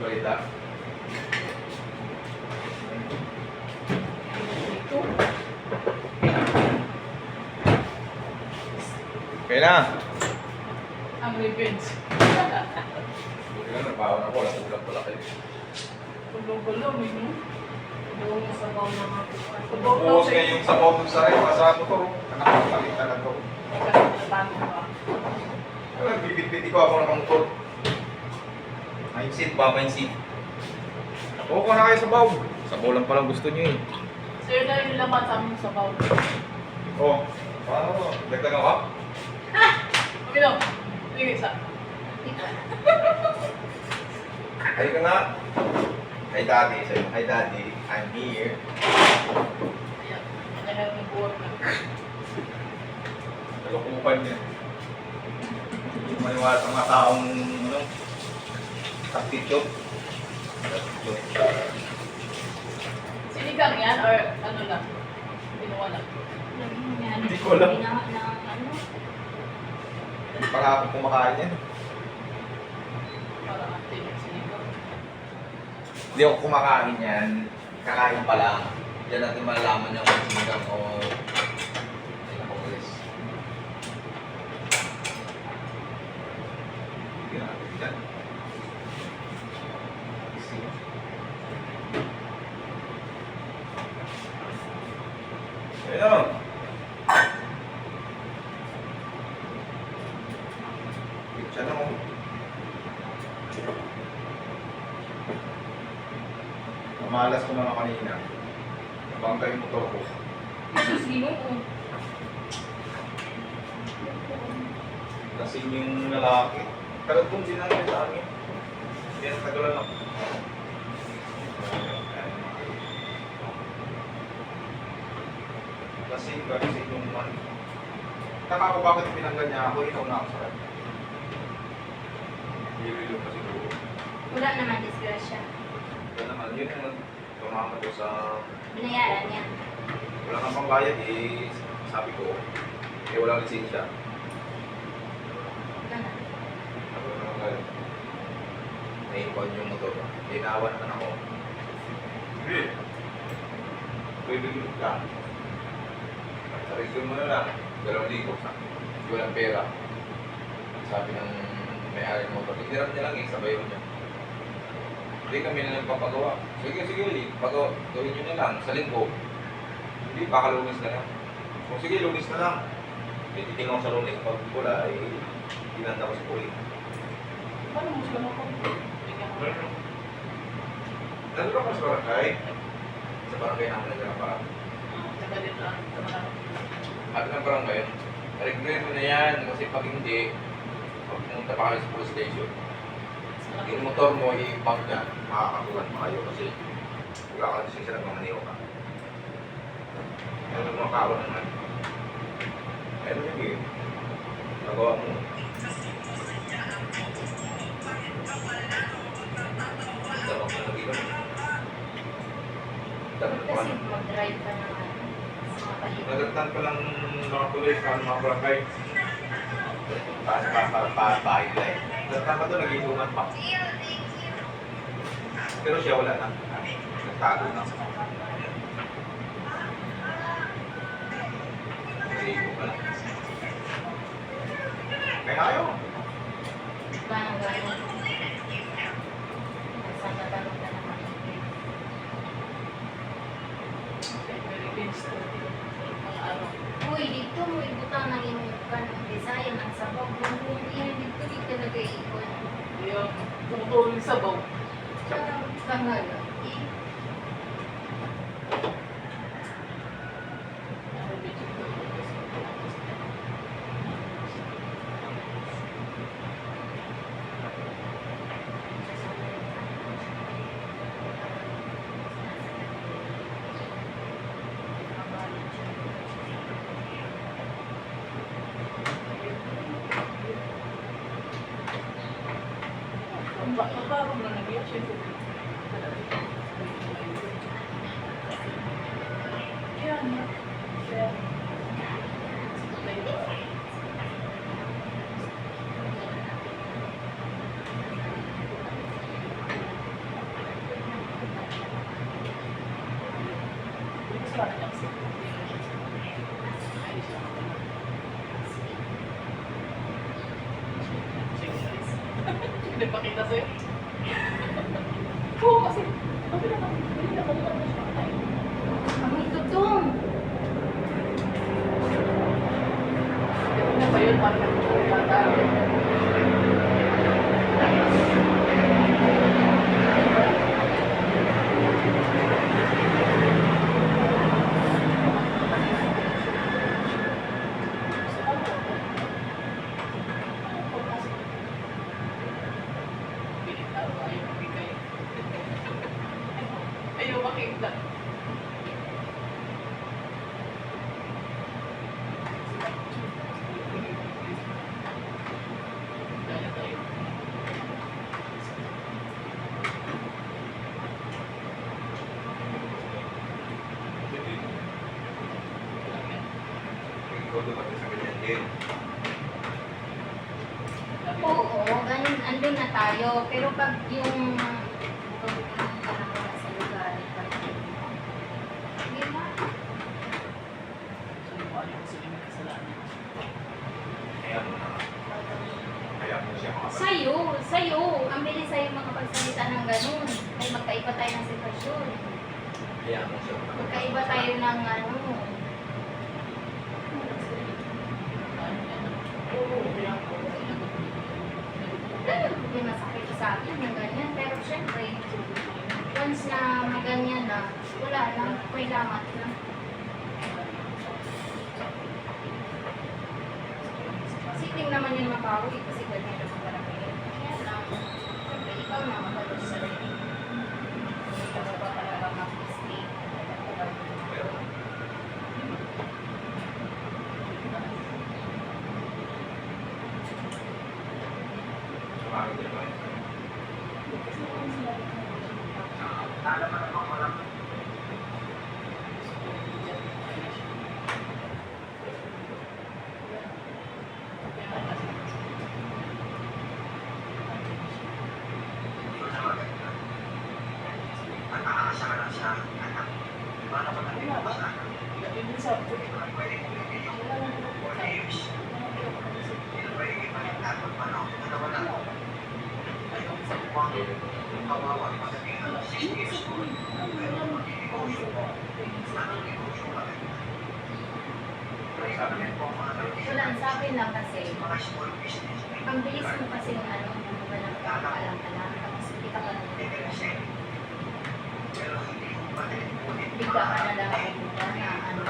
balita. Ito. Okay na. Ang revenge. Buti lang, nabawan ako. Ulam pala kayo. Gulo-gulo, minu. Buong sa baw ng mga Gulo Buhos nga yung sabaw dun sa rin. Masarap mo to. Nakakapalit talaga ako. Bago ba? Wala, bibit-bit ko ako nakamotor. Mindset ba? Mindset. Ko na kayo sabaw. Sabaw lang palang gusto niyo eh. Sir, na yung laman sa aming sabaw. Oo. Paano? Dagdagan ka? Okay lang. Sige, isa. Ay ka nga. Hi daddy. Sabi mo, hi daddy. I'm here. Ayan. Ayan yung buwan na. Nalukupan niya. Maniwala sa mga taong ano, taktichok. Sinigang yan or ano lang? Pinuwa lang. Hindi ko alam. Ano. Para akong kumakain yan. Para atin yung sinigang. Hindi ako kumakain yan. Kakain pa lang. Diyan natin malalaman yung sinigang o Pongles. Hindi natin yan. Ayun. Picture na mo. Mamalas ko mga kanina. Bangkay yung motor ko. Sino ko? Kasi yung lalaki. Pero kung din namin sa amin. Na tagalan ako. Kasi kasi yung man. Taka ko bakit pinanggan niya ako, ikaw na ako sa kanya. Hindi pa siguro. Wala naman disgrasya. Ito naman, yun yung tumama ko sa Binayaran niya. wala kang pambayad eh, sabi ko, eh walang lisensya. Ganun. Ako naman kayo. Naiwan yung motor. Naawa naman ako. Hindi. Pwede mo ka. Sa resume mo na lang. Dalawang libo. Hindi walang pera. Sabi ng may-ari ng motor. Hiniram niya lang eh, sabay niya. Hindi kami na nagpapagawa. Sige, sige, Lee. Pagawa, gawin nyo na lang sa linggo. Hindi, baka lunis na lang. Kung sige, lunis na lang. Titingnan ko sa lunis. Pag wala, eh, inanda ko sa puli. Paano mo sila makapag? Nandun ako sa barangay. Sa barangay namin lang. Taga lang. Sabi ng barangay, regulate mo na yan kasi pag hindi, pag pumunta pa kayo sa station, yung motor mo i-bag na, makakakulan pa kayo kasi wala ka kasi sila mamaniw ka. Ano mga kawa naman? Ano yung game? Nagawa mo. Kasi mag-drive ka ano. Lang mga tuloy sa mga barangay. Para para para para bahay nila eh. Pa doon, nag-iinuman pa. Pero siya wala na. Nagtago na. Nag-iinom pa lang. Kaya ayaw. Paano gano'n? Saan ka tanong ka naman? May revenge story. Ang araw. Uy, dito mo ibutang ng inyong kanong design ng sabaw. Kung yan nag-iikot. Yung tumutuloy sa baw. Kangal. Ang ba- ang baro na nag-iyak siya. Yan. Yan. sana niya kasi. Ay, siya ako pala. Hindi pa sa'yo. Oo, kasi sabi na lang, hindi na kung ano siya tayo. Amoy tutong. Ano ba yun? Parang nagkakata. Ayaw makita. Kaya tayo. Ikaw dumating sa ganyan din. Oo, ganun, andun na tayo. Pero pag yung pag ka na wala sa lugar, pag hindi na. So, yung ano yung sila may kasalanan. Kaya mo na. Kaya mo siya mga Sa'yo, sa'yo, ang bilis sa'yo makapagsalita ng ganun. May magkaiba tayo ng sitwasyon. Kaya mo siya Magkaiba tayo ng ano. Hindi masakit sa akin ng ganyan. Pero syempre, once na maganyan na, wala may lamat na. Hindi naman yun mabawi kasi ganyan naman talaga yun. Kaya lang, syempre, ikaw na makalos sa rin. Hindi ka ba talaga mag-mistake? Pero, sumakit din ba? Sabi niya, Wala, sa akin lang kasi, ang bilis mo kasi ng ano, ano ba lang alam-alam, tapos hindi ka pa naman bigla ka na lang bigla na ano,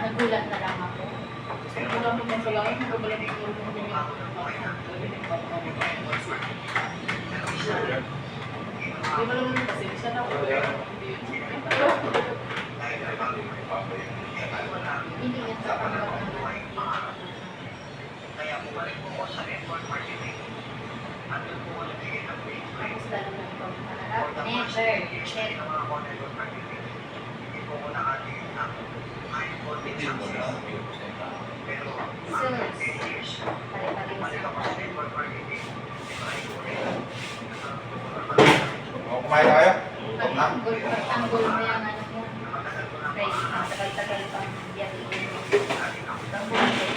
nagulat na lang ako. Wala mo bang salamat, hindi ko yung humingi ako ng ko Hindi mo naman kasi siya na ako. Hindi yan tatanggap ng Tapos lalo na ikaw pangarap. Never, never. hindi mo na umiwas na yung tao. Sus, pare-pareho sila. O, kumain na kayo? Gutom na? Pag-tanggol, pag-tanggol mo yung ano mo, kay matagal-tagal pang biyahin mo. Tanggol mo.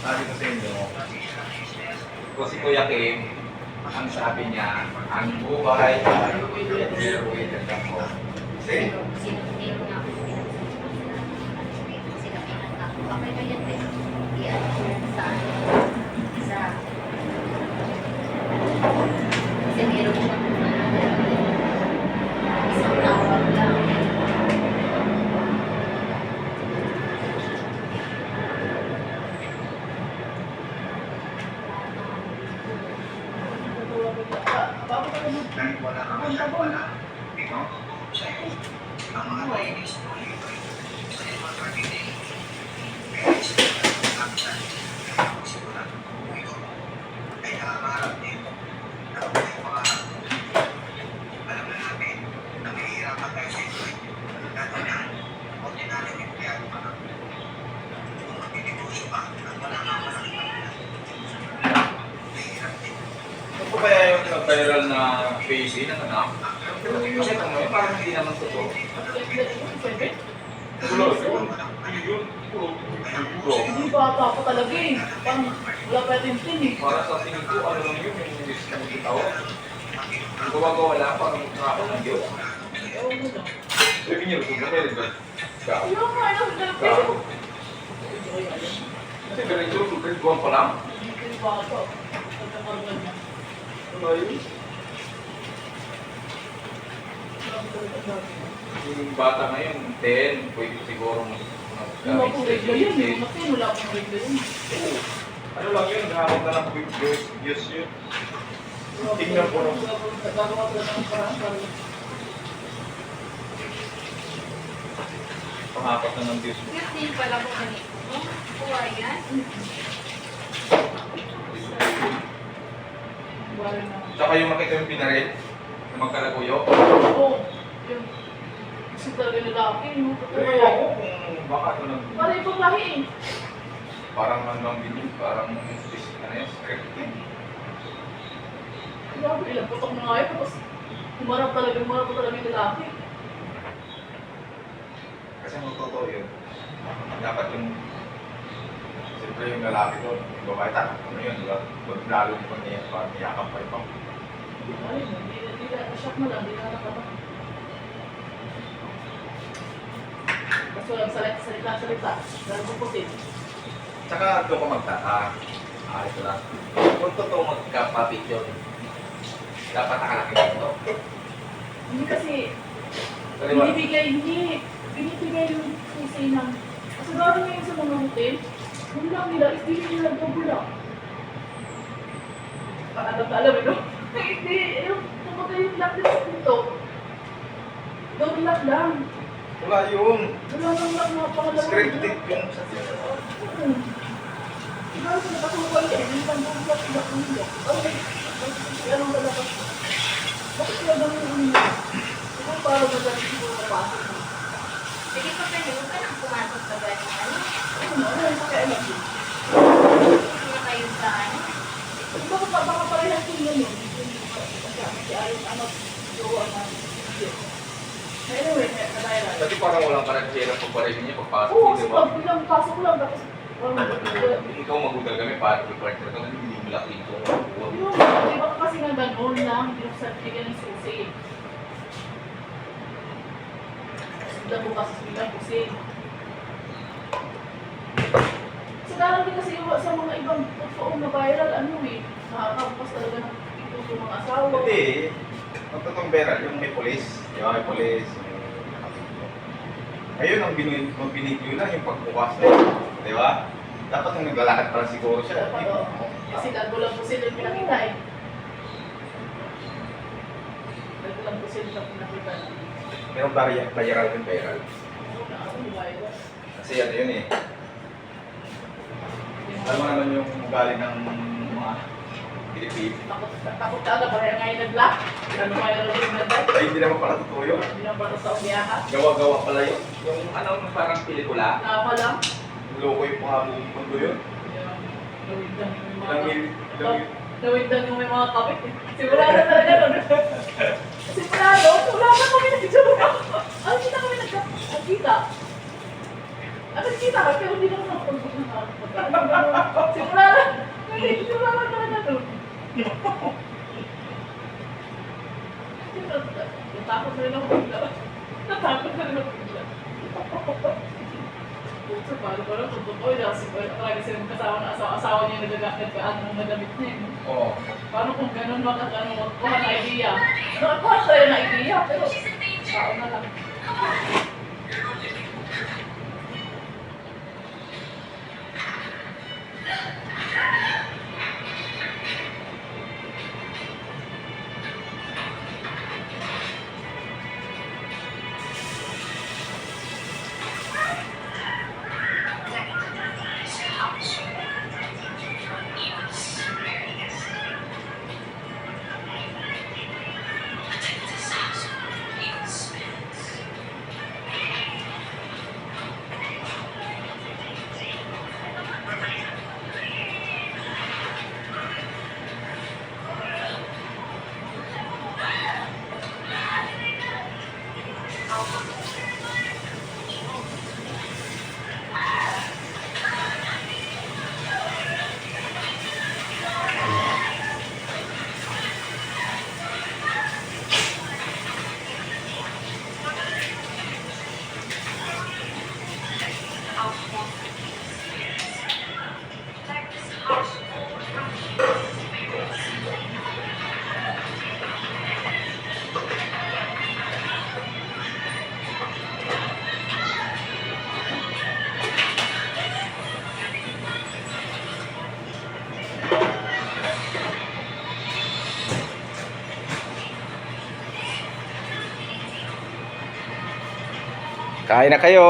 Sabi ko sa inyo, kung si Kuya Kim, ang sabi niya, ang buhay ay ng damo. Kasi, Coca-Cola. Nag-viral na baby ng anak. Kasi kung ngayon, parang hindi naman totoo. Wala, yun. Yun, puro. Hindi bata pa talaga eh. Parang wala pa yung tin eh. Para sa tingin ko, ano lang yun, yung English na bitaw. Ang gawa-gawa lang, parang trako ng Diyos. Ewan mo lang. Sabi niyo, kung ano yun, Ikaw. Ayaw nga, ayaw nga. Ikaw. Kasi ganito, grade 1 pa lang. Hindi bata. Pagkakaroon niya. Ano yun? Yung bata ngayon, 10, pwede siguro mag Wala pong regla yun. Yung kasi wala pong regla yun. Ano lang yun, hawak na lang quick Diyos, Diyos yun. Tingnan ko lang. Gagawa ko lang ng parang para Pangapat na ng Diyos. Cute din pala kung ganito. Kuha yan. Na. Tsaka yung makita yung pinaril, yung magkalaguyo. Oo. Yung kasi talaga lalaki. Yung Pero kaya. ako kung baka ito nang Para ibang lahi eh. parang lang din yun, parang ano yun, scripted. Grabe, ilang putok na nga yun. Tapos humarap talaga, humarap pa talaga yung lalaki. Kasi ang totoo yun, dapat yung Siyempre yung lalaki doon, yung babae, ta, ano yun, diba? Pag lalo mo niya, parang niyakap pa ito. Ay, hindi na, hindi na, shock na lang, hindi na nakata. Kasi walang salita, salita, salita. Dahil pupusin. Tsaka doon ko magtaka, ah, ito lang. Kung totoo magkapapit yun, dapat nakalaki na ito. Hindi kasi, Kasi binibigay, hindi, binibigay yung pusi ng, kasi gano'n ngayon sa mga hotel, yung lang nila, is hindi nila lang. Paalam na alam, no? Hindi, pumunta yung lock din sa pinto. Double lock lang. Wala yun. Wala nang lock na pangalawang Scripted Hmm. Ikaw sa nakasuwal eh, hindi pang double lock lock ng lock. Okay, anong lalabas ko? Bakit kaya ganun yung ulo? Siguro para madali siguro napasok. Sige pa kayo, huwag ka nang pumasok sa ganyan. Ano? Ganun. Kasi. Kasi parang walang karakter pag parin niya pagpasok Oo, niya, kasi pag bilang pasok lang, tapos, Ikaw magugal kami, parang partner ka, hindi mo laki ito. Yung, di ba kasi nga gano'n lang, binuksan bigyan ng susi. Sila bukas, bilang kusin. Sa din kasi sa mga ibang totoong na viral, ano eh, nakakabukas talaga ng ito yung mga asawa. Hindi. Ang totoong beral, yung may polis. Di ba, may polis. Ayun, ang binigyo, ang binigyo lang yung pagbukas na yun. Di ba? Dapat nung naglalakad pa lang siguro siya. Dapat, oo. Kasi gago lang po sila yung pinakita eh. Gago lang po sila yung pinakita. Pero viral, viral yung viral. Oo na, ako yung viral. Kasi ano yun eh. Alam mo naman yung ugali ng mga Pilipino. Takot, takot ka na, parang ngayon nag-lock. Ano viral yung nag-lock? Ay, hindi naman pala totoo yun. Hindi na para sa umiyahan. Gawa-gawa pala yun. Yung ano, parang pelikula. Nama lang. Loko yung mga buong mundo yun. Nawid lang yung may mga... yung kapit. Sigurado talaga nun. Sigurado, wala na kami nagjoke. Ano kita kami nagkakita? Ano kita ka? Pero hindi naman ako pag Sigurado. Hindi, sigurado talaga nun. Natakot na rin ako bigla. Natakot na rin ako bigla. Puto, paano ba lang? Totoo yun. Kasi talaga silang kasama ng asawa, asawa niya nagagamit ka ano ng nagamit niya. Oo. Paano kung ganun makakano magkuha ng idea? Nakakuha tayo ng idea, pero tao na lang. Kain na kayo.